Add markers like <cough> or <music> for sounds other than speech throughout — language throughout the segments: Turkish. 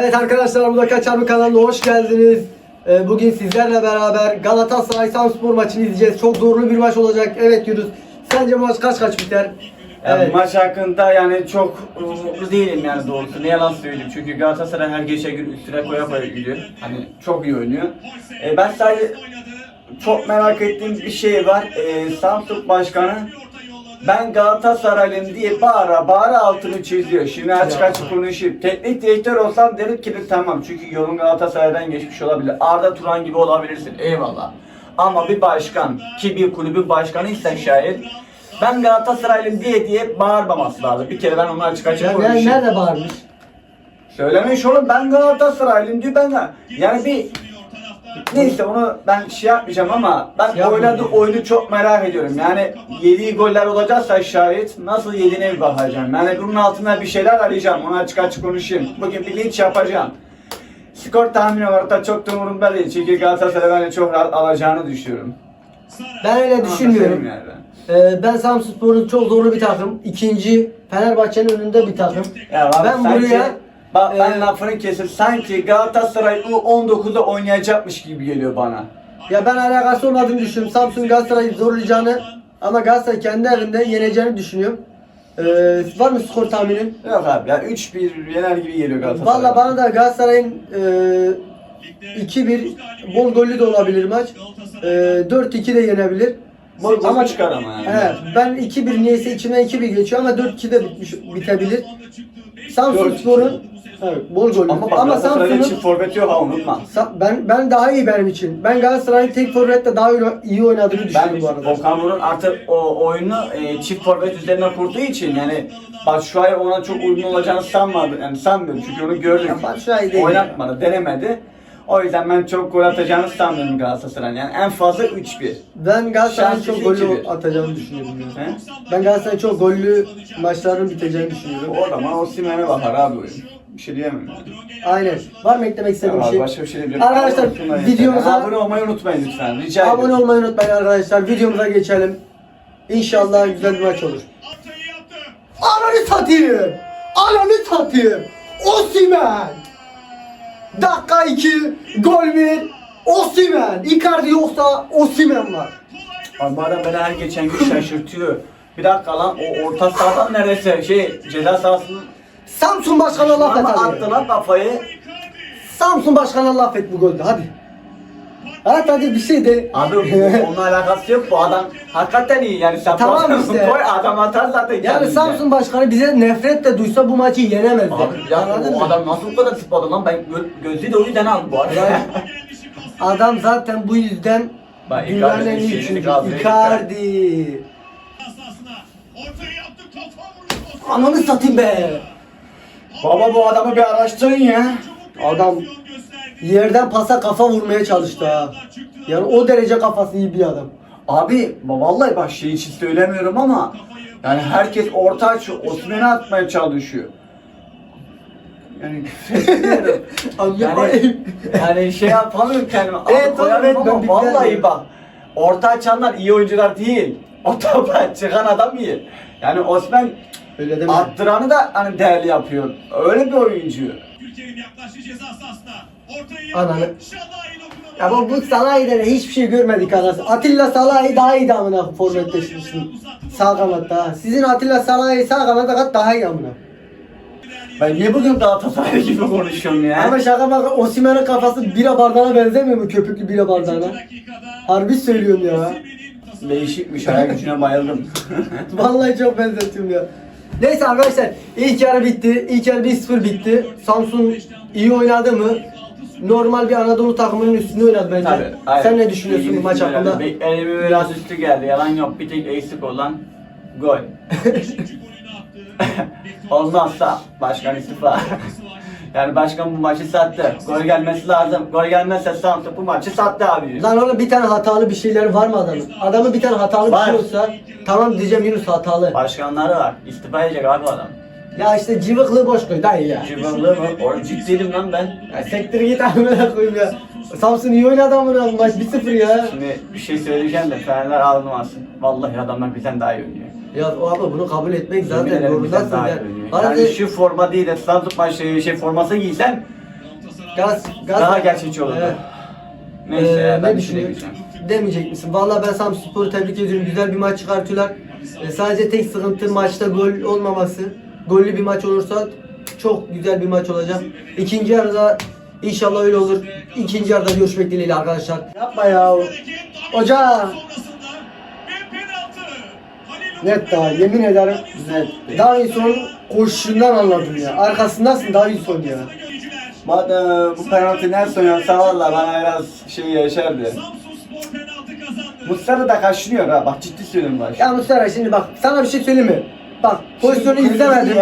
Evet arkadaşlar burada Kaçar mı kanalına hoş geldiniz. Ee, bugün sizlerle beraber Galatasaray Samspor maçını izleyeceğiz. Çok zorlu bir maç olacak. Evet Yunus. Sence bu maç kaç kaç biter? Yani Evet. Maç hakkında yani çok umutlu değilim yani doğrusu. Ne yalan söyleyeyim. Çünkü Galatasaray her geçen gün üstüne koya koya gidiyor. Hani çok iyi oynuyor. E, ben sadece çok merak ettiğim bir şey var. E, Samsun Başkanı ben Galatasaraylıyım diye bağıra bağıra altını çiziyor. Şimdi açık açık konuşayım. Teknik direktör olsam derim ki tamam. Çünkü yolun Galatasaray'dan geçmiş olabilir. Arda Turan gibi olabilirsin. Eyvallah. Ama bir başkan ki bir kulübün başkanıysa şayet ben Galatasaraylıyım diye diye bağırmaması lazım. Bir kere ben onu açık açık Ya, yani konuşayım. nerede bağırmış? Söylemiş oğlum ben Galatasaraylıyım diyor ben de. Yani bir Neyse onu ben şey yapmayacağım ama ben Şey yapma. oynadığı oyunu çok merak ediyorum. Yani yediği goller olacaksa şayet nasıl yediğine bir bakacağım. Yani bunun altına bir şeyler arayacağım. Onu açık açık konuşayım. Bugün bir linç yapacağım. Skor tahmini olarak da çok da umurumda değil. Çünkü Galatasaray bence çok rahat alacağını düşünüyorum. Ben öyle düşünmüyorum. Yani ben. Ee, ben Samsunspor'un çok zorlu bir takım. İkinci Fenerbahçe'nin önünde bir takım. Ya abi ben sanki- buraya Bak ben e, lafını kesip sanki Galatasaray U19'da oynayacakmış gibi geliyor bana. Ya ben alakası olmadığını düşünüyorum. Samsun Galatasaray'ı zorlayacağını ama Galatasaray kendi evinde yeneceğini düşünüyorum. Ee, var mı skor tahminin? Yok abi ya 3-1 yener gibi geliyor Galatasaray. Valla bana da Galatasaray'ın e, 2-1 bol gollü de olabilir maç. E, 4-2 de yenebilir. Bol ama çıkar ama yani. Evet, ben 2-1 niyeyse içimden 2-1 geçiyor ama 4-2 de bitmiş, bitebilir. Samsun 4-2. Spor'un evet, bol gollü. Ama Ama Samsun'un çift forvet yok ha unutma. Sa- ben ben daha iyi benim için. Ben Galatasaray'ın tek forvetle daha iyi- iyi oynadığını Ben düşünüyorum bu arada. Okan Buruk'un artık o oyunu e, çift forvet üzerine kurduğu için yani Batshuayi ona çok uygun olacağını sanmadım. Yani sanmıyorum çünkü onu gördük. Ya Batshuayi değil. Oynatmadı, denemedi. O yüzden ben çok gol atacağını sanmıyorum Galatasaray'ın. Yani en fazla 3-1. Ben Galatasaray'ın Şansı çok gollü 2-1. atacağını düşünüyorum. yani. He? Ben Galatasaray'ın çok gollü maçların biteceğini düşünüyorum. O zaman Osimhen'e bakar abi oyun. Bir şey diyemem. Aynen. Var mı eklemek istediğin bir Tamam, şey? başka bir şey demiyorum. Arkadaşlar, Abone olmayı videomuza-. Abone olmayı unutmayın lütfen. Rica ederim. Abone olmayı unutmayın arkadaşlar. Videomuza geçelim. İnşallah güzel bir maç olur. Ananı satayım. Ananı satayım. Osimhen. Dakika 2, gol 1. Osimhen. Icardi yoksa Osimhen var. Abi bu adam beni her geçen gün şaşırtıyor. Bir dakika lan o orta sahadan neresi? Şey ceza sahasının Samsun Başkan'a laf et hadi. attı lan kafayı. Samsun Başkan'a laf et bu golde hadi. Hadi hadi bir şey de. Abi onunla alakası yok bu adam hakikaten iyi yani sen Tamam pozisyonu işte. koy adam atar zaten yani kendince. Samsun Başkanı bize nefret de duysa bu maçı yenemezdi. Abi Anladın o mı? adam nasıl bu kadar tıpladı lan ben gö gözü de o yüzden aldım bu arada. Yani <laughs> adam zaten bu yüzden Bak, dünyanın en iyi şeyini üçüncü. kaldırıyor, Icardi. Ananı satayım be. Baba bu adamı bir araştırın ya. Adam yerden pasa kafa vurmaya çalıştı ha. Yani o derece kafası iyi bir adam. Abi vallahi bak şey için söylemiyorum ama yani herkes orta açıyor Osman'ı atmaya çalışıyor. Yani <laughs> yani, yani şey yapamıyorum kendime. Evet, evet, ama vallahi bak. Orta açanlar iyi oyuncular değil. O topa çıkan adam iyi. Yani Osman Öyle deme. attıranı da hani değerli yapıyor. Öyle bir oyuncu. Türkiye'nin yaklaştığı ceza sahasına. Ortayı Ananı. Şalai dokunuyor. Ya bu, bu Salah'ı hiçbir şey görmedik anasını. Atilla Salah'ı daha iyi amına forvette şimdi. Sağ kanatta ha. Sizin Atilla Salah'ı sağ kanatta kat daha iyi amına. Ben niye bugün Galatasaray gibi konuşuyorum ya? Ama şaka bak Osimhen'in kafası bira bardağına benzemiyor mu köpüklü bira bardağına? Harbi söylüyorum ya. Değişikmiş hayal gücüne bayıldım. <laughs> Vallahi çok benzetiyorum ya. Neyse arkadaşlar ilk yarı bitti. İlk yarı 1-0 bitti. Samsun iyi oynadı mı? Normal bir Anadolu takımının üstünde oynadı bence. Tabii, aynen. Sen ne düşünüyorsun bu maç hakkında? Bir- Elime biraz üstü geldi. Yalan yok. Bir tek eksik olan gol. <laughs> <laughs> Olmazsa başkan istifa. <laughs> yani başkan bu maçı sattı. Gol gelmesi lazım. Gol gelmezse Samsun bu maçı sattı abi. Lan oğlum bir tane hatalı bir şeyler var mı adamın? Adamın bir tane hatalı bir Var. şey olsa tamam diyeceğim Yunus hatalı. Başkanları var. İstifa edecek abi adam. Ya işte cıvıklığı boş koy dayı ya. Cıvırlığı mı? Oğlum ciddiydim lan ben. Ya sektir git amına koyayım ya. Samsun iyi oynadı amına koyayım. maç 1-0 ya. Şimdi bir şey söyleyeceğim de Fenerler alınmasın. Vallahi adamlar bizden daha iyi oynuyor. Ya o abi bunu kabul etmek zaten zorundasın daha iyi ya. oynuyor. Bana Yani de- şu forma değil de Samsun maçı şey forması giysen Gaz, gaz. Daha gerçekçi olurdu. Evet. Neyse Ee, ya, ben ne şey düşünüyorsun? Demeyecek misin? Vallahi ben Samsunspor'u tebrik ediyorum. Güzel bir maç çıkartıyorlar. Ee, sadece tek sıkıntı maçta gol olmaması. Gollü bir maç olursa çok güzel bir maç olacak. İkinci yarıda inşallah öyle olur. İkinci yarıda görüşmek dileğiyle arkadaşlar. Yapma ya. Hoca. Net daha yemin ederim. Net. Davinson koşuşundan anladım ya. Arkasındasın Davinson ya. Bana bu penaltı Nelson yapsa valla bana biraz şey yaşardı. Muslera da kaçınıyor ha bak ciddi söylüyorum bak. Ya Mustafa şimdi bak sana bir şey söyleyeyim mi? Bak pozisyonu Şimdi izlemedim.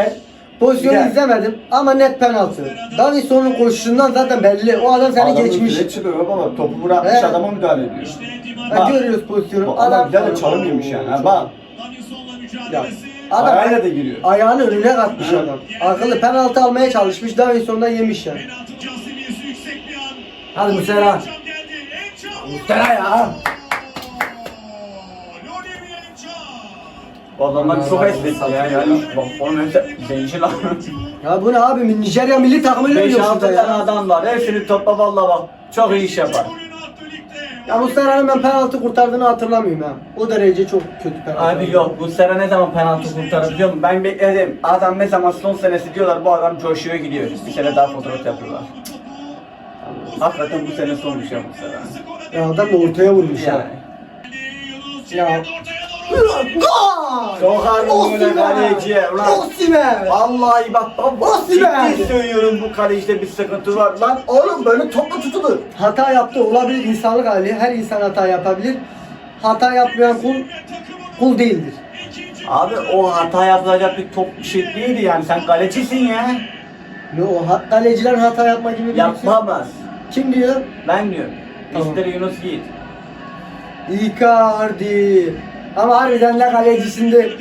Pozisyonu Güzel. izlemedim ama net penaltı. Davinson'un koşuşundan zaten belli. O adam seni Adamın geçmiş. üstüne çıkıyor baba topu bırakmış He. adama müdahale ediyor. Ha, Bak. görüyoruz pozisyonu. Bu adam güzel de çalım yemiş yani. Ha, bak Ya, adam Ayağıyla da giriyor. ayağını önüne katmış adam. Akıllı penaltı almaya çalışmış. Davinson'dan yemiş yani. Hadi Muslera. Muslera ya. Bu adamlar çok esnek ya yani. Bak onun önünde zenci lan. Ya bu ne abi? Nijerya milli takımıyla 5-6 oynuyorsun tane ya. adam var. Hepsini topla valla bak. Çok iyi iş yapar. Ya Muslera'nın ben penaltı kurtardığını hatırlamıyorum ha. O derece çok kötü penaltı. Abi yok bu sene ne zaman penaltı kurtarır biliyor musun? Ben bekledim. Adam ne zaman son senesi diyorlar bu adam coşuyor gidiyor. Bir sene daha fotoğraf yapıyorlar. Hakikaten bu sene sonmuş ya bu sene. Ya adam da ortaya vurmuş Yani. ya. Sokar Osimhen! kaleciye ulan? Osimhen! Vallahi bak bak Osimhen! ciddi söylüyorum bu kalecide bir sıkıntı var lan. Oğlum böyle topla tutulur. Hata yaptı olabilir insanlık hali. Her insan hata yapabilir. Hata yapmayan kul kul değildir. Abi o hata yapılacak bir top bir şey değildi yani sen kalecisin ya. Ne o ha- kaleciler hata yapma gibi bir lüksü- Yapamaz. Kim diyor? Ben diyorum. Tamam. İster Yunus Yiğit. Icardi. Ama harbiden ne kalecisindir.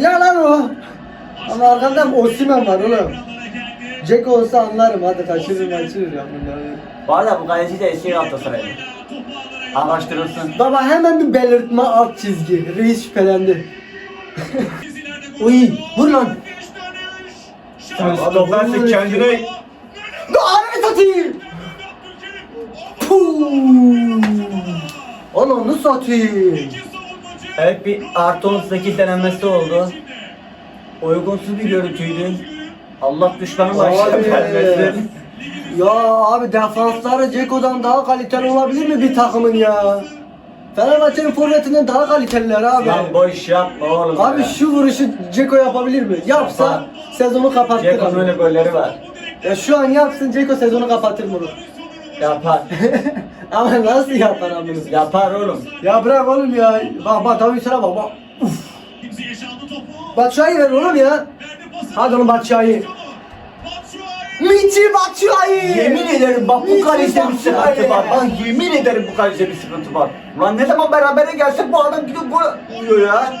Ya lan o. Ama arkadan Osimhen var oğlum. Jack olsa anlarım hadi kaçırır kaçırır ya bunları. Bu arada bu kaleci de eski Galatasaraylı. Araştırılsın. Baba hemen bir belirtme alt çizgi. Reis şüphelendi. <laughs> Uy vur lan. Adam versin kendine. Ananı satayım. Puh. Ananı satayım. Evet bir artı 18 denemesi oldu. Uygunsuz bir görüntüydü. Allah düşmanı başına vermesin. Ya abi defansları Ceko'dan daha kaliteli olabilir mi bir takımın ya? Fenerbahçe'nin forvetinden daha kaliteliler abi. Lan boş yapma oğlum. Abi ya. şu vuruşu Ceko yapabilir mi? Yapsa Yapar. sezonu kapattır. Ceko'nun öyle golleri var. Ya şu an yapsın Ceko sezonu kapatır bunu. Yapar. <laughs> Ama nasıl yapar bunu? Yapar oğlum. Ya bırak oğlum ya. Bak bak Davidson'a bak bak. Uf. Batshuayi ver oğlum ya. Hadi oğlum Batshuayi. Michi Batshuayi. Yemin ederim bak bu Michi kalecide bir sıkıntı Batshuayi. var. Bak yemin ederim bu kalecide bir sıkıntı var. Ulan ne zaman berabere gelse bu adam gidiyor gol oluyor ya.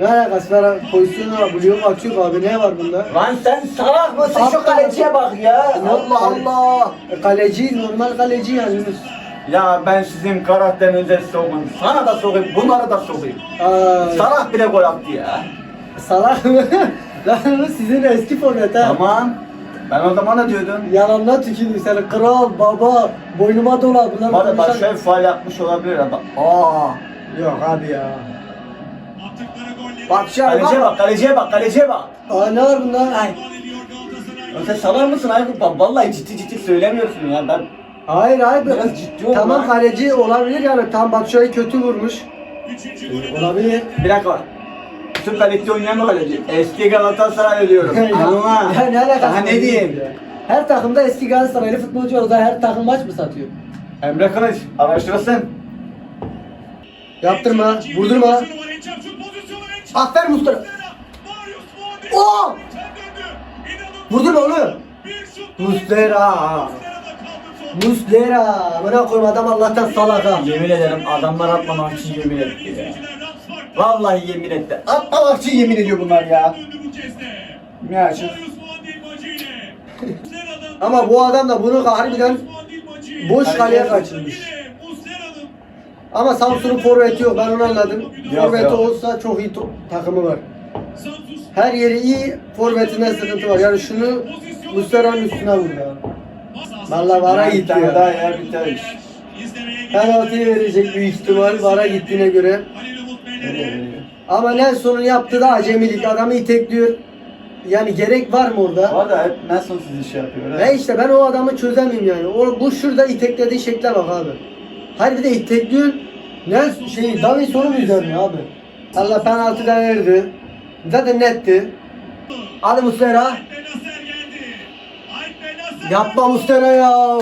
Ne alakası var? Pozisyonu var, buluyor mu atıyor abi ne var bunda? Lan sen salak mısın şu kaleciye bak ya. Allah Allah. E, Kaleci normal kaleci yani Yunus. Ya ben sizin karakterinize sokayım. Sana da sokayım, bunlara da sokayım. Aa, Salak bile gol attı ya. salak mı? <laughs> Lan bu sizin eski forvet ha. Tamam. Ben o zaman da diyordum. Yalandan tükürdüm seni. Kral, baba, boynuma dola. Bunlar Bana bak konuşan- şöyle faal yapmış olabilir adam. Aa. Yok abi ya. Bak şu an Kaleciye bak. bak, kaleciye bak, kaleciye bak. Aa ne var bunda? Ay. Ya Sen salak mısın Aykut? Bak vallahi ciddi ciddi söylemiyorsun ya. Ben Hayır hayır. Biraz ciddi ol Tamam lan. kaleci olabilir yani. Tam Batshuayi kötü vurmuş. Olabilir. bir dakika. Süper Lig'de oynayan mı kaleci? Eski Galatasaray diyorum. <laughs> Anla. Ya ne alakası Daha var? ne diyeyim? Ya. Her takımda eski Galatasaraylı futbolcu var. O da her takım maç mı satıyor? Emre Kılıç, araştırırsın. Yaptırma, vurdurma. Aferin Mustafa. Oo! Vurdurma oğlum. Muslera. Muslera. Bana koyma adam Allah'tan salak ha. Yemin ederim adamlar atmamak için yemin etti ya. Vallahi yemin etti. Atmamak için yemin ediyor bunlar ya. Ne açık? <laughs> Ama bu adam da bunu harbiden boş kaleye kaçırmış. Ama Samsun'un forveti yok ben onu anladım. Yok, Forveti yok. olsa çok iyi takımı var. Her yeri iyi, forvetinde sıkıntı var. Yani şunu Muslera'nın üstüne vur ya. Vallahi vara gitti ya. daha yer biter iş. Penaltıyı verecek büyük ihtimal VAR'a gittiğine göre. Ama Nelson'un yaptığı da acemilik. Adamı itekliyor. Yani gerek var mı orada? arada hep Nelson sizi şey yapıyor. Ve işte ben o adamı çözemiyorum yani. O, bu şurada iteklediği şekle bak abi. Hayır bir de itekliyor. Nelson şey Davinson'un üzerine abi. Allah penaltıdan verdi. Zaten netti. Hadi Benacer. Yapma Muslera ya.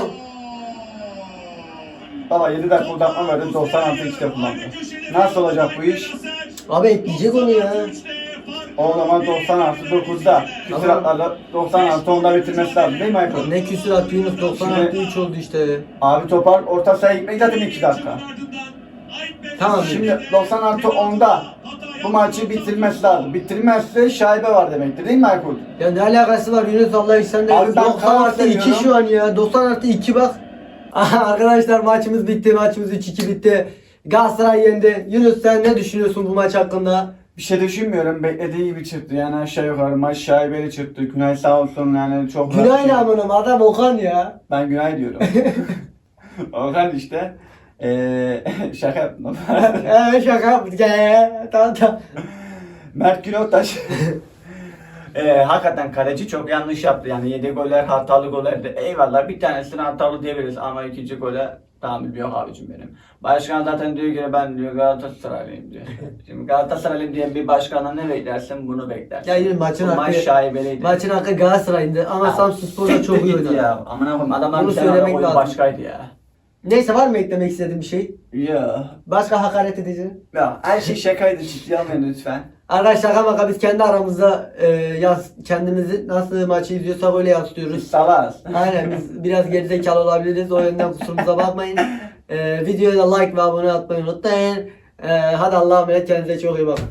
Baba 7 dakika uzatma verdi 96 işte kullandı. Nasıl olacak bu iş? Abi ekleyecek onu ya. O zaman 90 artı 9'da. Küsuratlarla 90 artı 10'da bitirmesi lazım değil mi Aykut? Ne küsür attı Yunus 90 artı 3 oldu işte. Abi topar orta sahaya gitmek zaten 2 dakika. Tamam. Şimdi 90 artı 10'da bu maçı bitirmesi lazım. Bitirmezse şaibe var demektir değil mi Aykut? Ya ne alakası var Yunus Allah sen de Abi ben 90 kanat artı 2 seviyorum. şu an ya 90 artı 2 bak. Aha, <laughs> Arkadaşlar maçımız bitti maçımız 3-2 bitti. Galatasaray yendi. Yunus sen ne düşünüyorsun bu maç hakkında? Bir şey düşünmüyorum. Beklediği gibi çıktı. Yani aşağı yukarı maç şaibeli çıktı. Günay sağ olsun yani çok Günay ne amınım adam Okan ya. Ben Günay diyorum. <laughs> Orhan işte. Eee <laughs> şaka yaptım. Eee <laughs> şaka yaptık ya. Tamam tamam. Mert Günoktaş. Eee <laughs> hakikaten kaleci çok yanlış yaptı. Yani yedi goller hatalı gollerdi. Eyvallah bir tanesini hatalı diyebiliriz ama ikinci gole tahammül yok abicim benim. Başkan zaten diyor ki ben diyor Galatasaraylıyım diyor. Şimdi Galatasaraylıyım diyen bir başkandan ne beklersin bunu beklersin. Ya yine maçın Bu maç hakkı- şaibeliydi. Maçın hakkı Galatasaray'dı ama Samsun Spor'da çok iyi oynadı. ya. Amına koyayım adamlar Bunu bir tane oyun başkaydı ya. Neyse var mı eklemek istediğin bir şey? Ya. Başka hakaret edeceğin? Ya her şey şakaydı ciddiye almayın lütfen. Arkadaşlar şaka maka biz kendi aramızda e, yaz, kendimizi nasıl maçı izliyorsak öyle yansıtıyoruz. Salaz. Aynen biz biraz gerizekalı olabiliriz. O yönden kusurumuza bakmayın. Ee, videoya da like ve abone atmayı unutmayın. Ee, hadi Allah'a emanet kendinize çok iyi bakın.